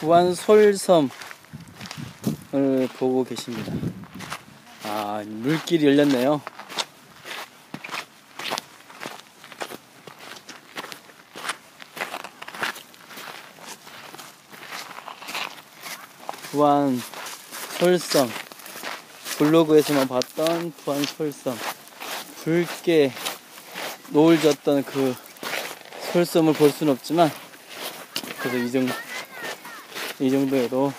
부안 솔섬을 보고 계십니다. 아, 물길이 열렸네요. 부안 솔섬 블로그에서만 봤던 부안 솔섬 붉게 노을 졌던 그 솔섬을 볼 수는 없지만 그래서 이 정도 이 정도에도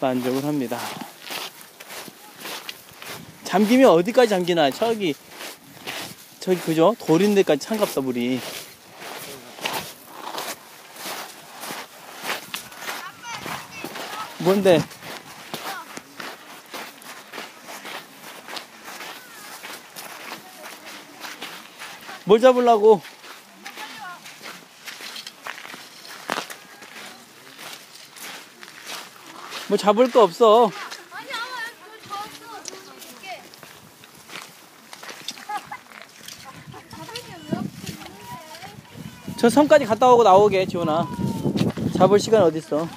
만족을 합니다. 잠기면 어디까지 잠기나? 저기 저기 그죠? 돌인 데까지 찬갑다 물이. 뭔데? 뭘 잡으려고? 뭐 잡을 거 없어. 아니 아마 저 섬까지 갔다 오고 나오게, 지원아. 잡을 시간 어딨어?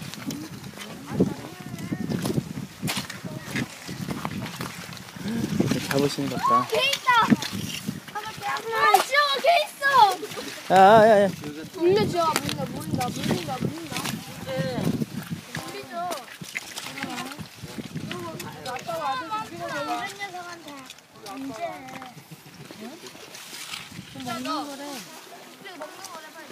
잡으시는 것 같다. 개 있다 빼앗아 지영아 개 있어 야, 야, 야. 물려 지영아 물린다 물린다 물린다 물린다 물리죠 아빠가 아저씨 죽이는 거 이런 녀석한테 언제 먹는 거래 먹는 거래 빨리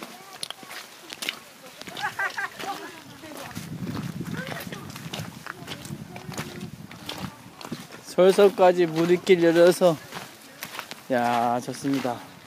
솔섬까지 물길 열려서, 야, 좋습니다.